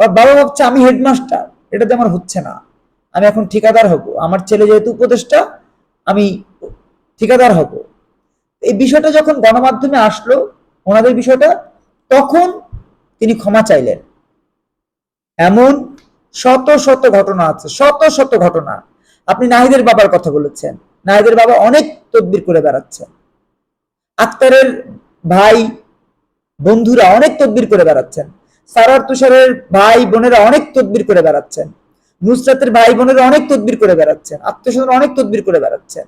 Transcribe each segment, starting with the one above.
আবার বাবা ভাবছে, আমি হেডমাস্টার এটাতে আমার হচ্ছে না। আমি এখন ঠিকাদার হব। আমার ছেলে যেহেতু উপদেষ্টা, আমি ঠিকাদার হব। এই বিষয়টা যখন গণমাধ্যমে আসলো, ওনাদের বিষয়টা, তখন তিনি ক্ষমা চাইলেন। এমন শত শত ঘটনা আছে, শত শত ঘটনা। আপনি নাহিদের বাবার কথা বলেছেন। নাহিদের বাবা অনেক তদবির করে বেড়াচ্ছেন। আক্তারের ভাই, বন্ধুরা অনেক তদবির করে বেড়াচ্ছেন। সারার তুষারের ভাই বোনেরা অনেক তদবির করে বেড়াচ্ছেন। নুসরাতের ভাই বোনেরা অনেক তদবির করে বেড়াচ্ছেন আত্মীয় অনেক তদবির করে বেড়াচ্ছেন।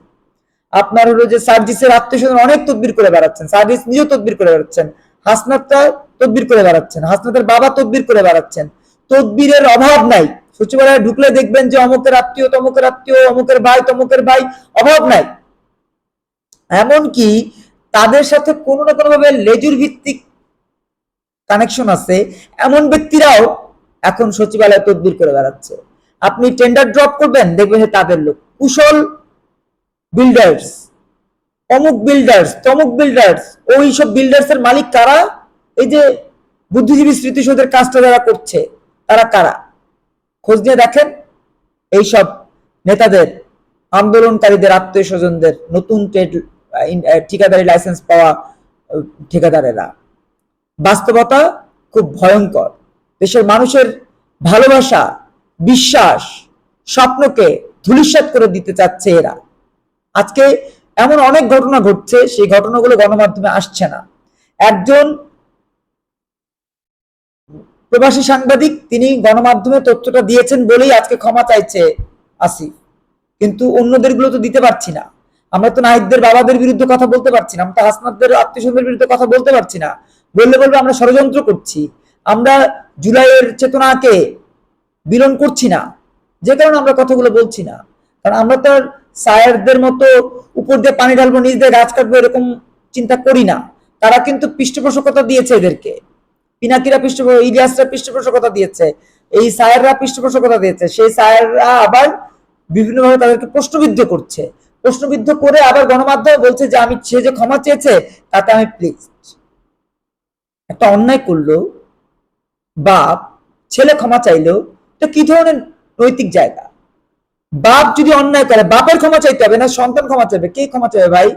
আপনার হলো যে সার্জিসের আত্মীয় অনেক তদবির করে বেড়াচ্ছেন, সার্জিস নিজেও তদবির করে বেড়াচ্ছেন, হাসনাতটা তদবির করে বেড়াচ্ছেন, হাসনাতের বাবা তদবির করে বেড়াচ্ছেন। তদবিরের অভাব নাই। সচিবালয়ে ঢুকলে দেখবেন যে অমুকের আত্মীয়, তমুকের আত্মীয়, অমুকের ভাই, তমুকের ভাই, অভাব নাই। এমনকি তাদের সাথে কোনো না কোনো ভাবে লেজুর ভিত্তিক কানেকশন আছে, এমন ব্যক্তিরাও এখন সচিবালয়ে তদবির করে বেড়াচ্ছে। আপনি টেন্ডার ড্রপ করবেন, দেখবেন যে তাদের লোক, কুশল বিল্ডার্স অমুক বিল্ডার্স তমুক বিল্ডার্স ওই সব বিল্ডার্স এর মালিক কারা? এই যে বুদ্ধিজীবী স্মৃতিসৌধের কাজটা যারা করছে, তারা কারা? খোঁজ নিয়ে দেখেন, এইসব নেতাদের, আন্দোলনকারীদের, আত্মীয় স্বজনদের, নতুন ঠিকাদারি লাইসেন্স পাওয়া, ঠিকাদারেরা। বাস্তবতা খুব ভয়ঙ্কর। দেশের মানুষের ভালোবাসা, বিশ্বাস, স্বপ্নকে ধূলিসাৎ করে দিতে চাচ্ছে এরা। আজকে এমন অনেক ঘটনা ঘটছে, সেই ঘটনাগুলো গণমাধ্যমে আসছে না। একজন প্রবাসী সাংবাদিক, তিনি গণমাধ্যমে তথ্যটা দিয়েছেন বলেই আজকে ক্ষমা চাইছে আসিফ। কিন্তু অন্যদেরগুলো তো দিতে পারছি না। আমরা তো নাহিদদের বাবাদের বিরুদ্ধে কথা বলতে পারছি না, আমরা তো হাসনাতদের আত্মীয় বিরুদ্ধে কথা বলতে পারছি না। বললে বলবে আমরা ষড়যন্ত্র করছি, আমরা জুলাইয়ের চেতনাকে বিলন করছি না, যে কারণে আমরা কথাগুলো বলছি না। কারণ আমরা তো আর সায়ারদের মতো উপর দিয়ে পানি ঢালবো, নিচ দিয়ে গাছ কাটবো এরকম চিন্তা করি না। তারা কিন্তু পৃষ্ঠপোষকতা দিয়েছে এদেরকে। পিনাকিরা পৃষ্ঠ ইলিয়াসরা পৃষ্ঠপোষকতা দিয়েছে, এই সায়াররা পৃষ্ঠপোষকতা দিয়েছে, সেই সায়াররা আবার বিভিন্নভাবে তাদেরকে প্রশ্নবিদ্ধ করছে। প্রশ্নবিদ্ধ করে আবার গণমাধ্যমে বলছে যে, আমি সে যে ক্ষমা চেয়েছে, তাতে আমি প্লিজ একটা অন্যায় করল, বাপ, ছেলে ক্ষমা চাইলো তো কি ধরনের নৈতিক জায়গা? বাপ যদি অন্যায় করে, বাপের ক্ষমা চাইতে হবে না, সন্তান ক্ষমা চাইবে, কে ক্ষমা চাইবে ভাই?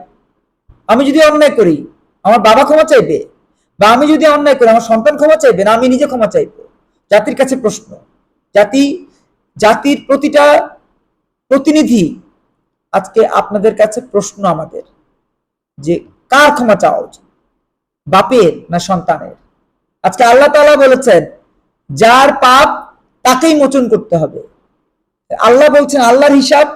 আমি যদি অন্যায় করি, আমার বাবা ক্ষমা চাইবে? বা আমি যদি অন্যায় করি, আমার সন্তান ক্ষমা চাইবে না, আমি নিজে ক্ষমা চাইব? জাতির কাছে প্রশ্ন। জাতি, জাতির প্রতিটা প্রতিনিধি আজকে আপনাদের কাছে প্রশ্ন আমাদের যে কার ক্ষমা চাওয়া উচিত? বাপের না সন্তানের? আজকে আল্লাহ তাআলা বলেছেন, যার পাপ তাকেই মোচন করতে হবে। আল্লাহ বলছেন, আল্লাহর হিসাব,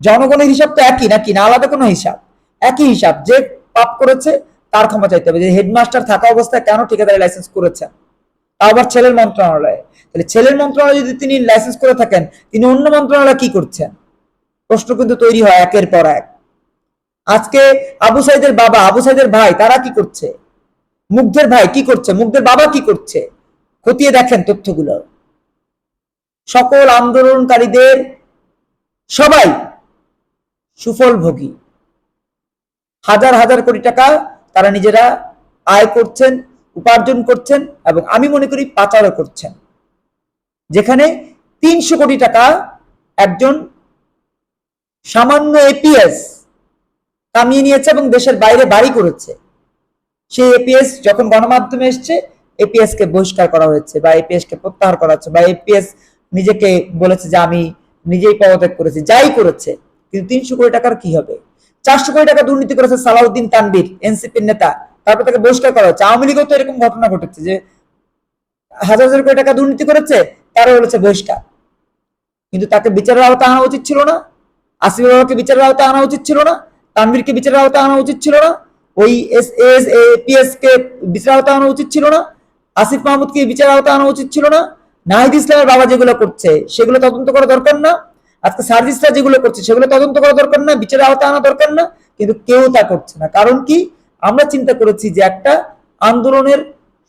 জনগণের হিসাব তো একই নাকি? না আলাদা কোনো হিসাব। একই হিসাব, যে পাপ করেছে তার ক্ষমা চাইতে হবে। যে হেডমাস্টার থাকা অবস্থায় কেন ঠিকাদারি লাইসেন্স করেছেন? আবার ছেলের মন্ত্রণালয়ে। তাহলে ছেলের মন্ত্রণালয়ে যদি তিনি লাইসেন্স করে থাকেন, তিনি অন্য মন্ত্রণালয়ে কি করছেন? প্রশ্ন কিন্তু তৈরি হয় একের পর এক। আজকে আবু সাইদের বাবা, আবু সাইদের ভাই, তারা কি করছে? মুগ্ধের ভাই কি করছে? মুগ্ধের বাবা কি করছে? খতিয়ে দেখেন তথ্যগুলো। সকল আন্দোলনকারীদের সবাই সুফল ভোগী হাজার হাজার কোটি টাকা তারা নিজেরা আয় করছেন, উপার্জন করছেন এবং আমি মনে করি পাচারও করছেন। যেখানে তিনশো কোটি টাকা একজন সামান্য এপিএস কামিয়ে নিয়েছে এবং দেশের বাইরে বাড়ি করেছে। সেই এপিএস যখন গণমাধ্যমে এসছে এপিএস কে বহিষ্কার করা হয়েছে বা এপিএস কে প্রত্যাহার করা হচ্ছে বা এপিএস নিজেকে বলেছে যে আমি নিজেই পদত্যাগ করেছি, যাই করেছে, কিন্তু তিনশো কোটি টাকার কি হবে? চারশো কোটি টাকা দুর্নীতি করেছে সালাউদ্দিন তানবির এনসিপির নেতা। তারপর তাকে বহিষ্কার করা হচ্ছে আওয়ামী লীগও তো এরকম ঘটনা ঘটেছে যে হাজার হাজার কোটি টাকা দুর্নীতি করেছে, তারও বলেছে বহিষ্কার। কিন্তু তাকে বিচারের আওতা আনা উচিত ছিল না। আসিফ বাবাকে বিচারের আওতা আনা উচিত ছিল না। তানভীরকে বিচারের আওতা আনা উচিত ছিল না। ওই এস এস কে বিচার আওতায় আনা উচিত ছিল না, আসিফ মাহমুদকে বিচার আওতায় আনা উচিত ছিল না, নাহিদ ইসলামের বাবা যেগুলো করছে, সেগুলো তদন্ত করা দরকার না, আজকে সার্ভিসটা যেগুলো করছে, সেগুলো তদন্ত করা দরকার না, বিচারের আওতায় আনা দরকার না, কিন্তু কেউ তা করছে না। কারণ কি? আমরা চিন্তা করেছি যে একটা আন্দোলনের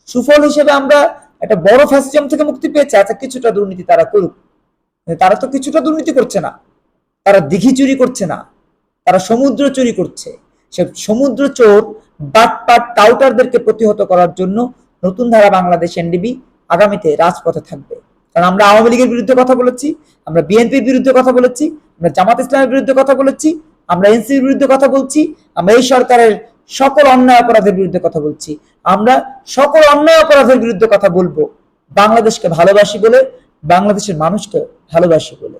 সুফল হিসেবে আমরা একটা বড় ফ্যাসিজম থেকে মুক্তি পেয়েছে আচ্ছা কিছুটা দুর্নীতি তারা করুক। তারা তো কিছুটা দুর্নীতি করছে না। তারা দিঘি চুরি করছে না। তারা সমুদ্র চুরি করছে। সে সমুদ্র চোর, বাটপাট টাউটারদেরকে প্রতিহত করার জন্য নতুন ধারা বাংলাদেশ এনডিবি আগামীতে রাজপথে থাকবে। কারণ আমরা আওয়ামী লীগের বিরুদ্ধে কথা বলেছি, আমরা বিএনপির বিরুদ্ধে কথা বলেছি, আমরা জামাত ইসলামের বিরুদ্ধে কথা বলেছি, আমরা এনসির বিরুদ্ধে কথা বলছি, আমরা এই সরকারের সকল অন্যায় অপরাধের বিরুদ্ধে কথা বলছি, আমরা সকল অন্যায় অপরাধের বিরুদ্ধে কথা বলব। বাংলাদেশকে ভালোবাসি বলে, বাংলাদেশের মানুষকে ভালোবাসি বলে।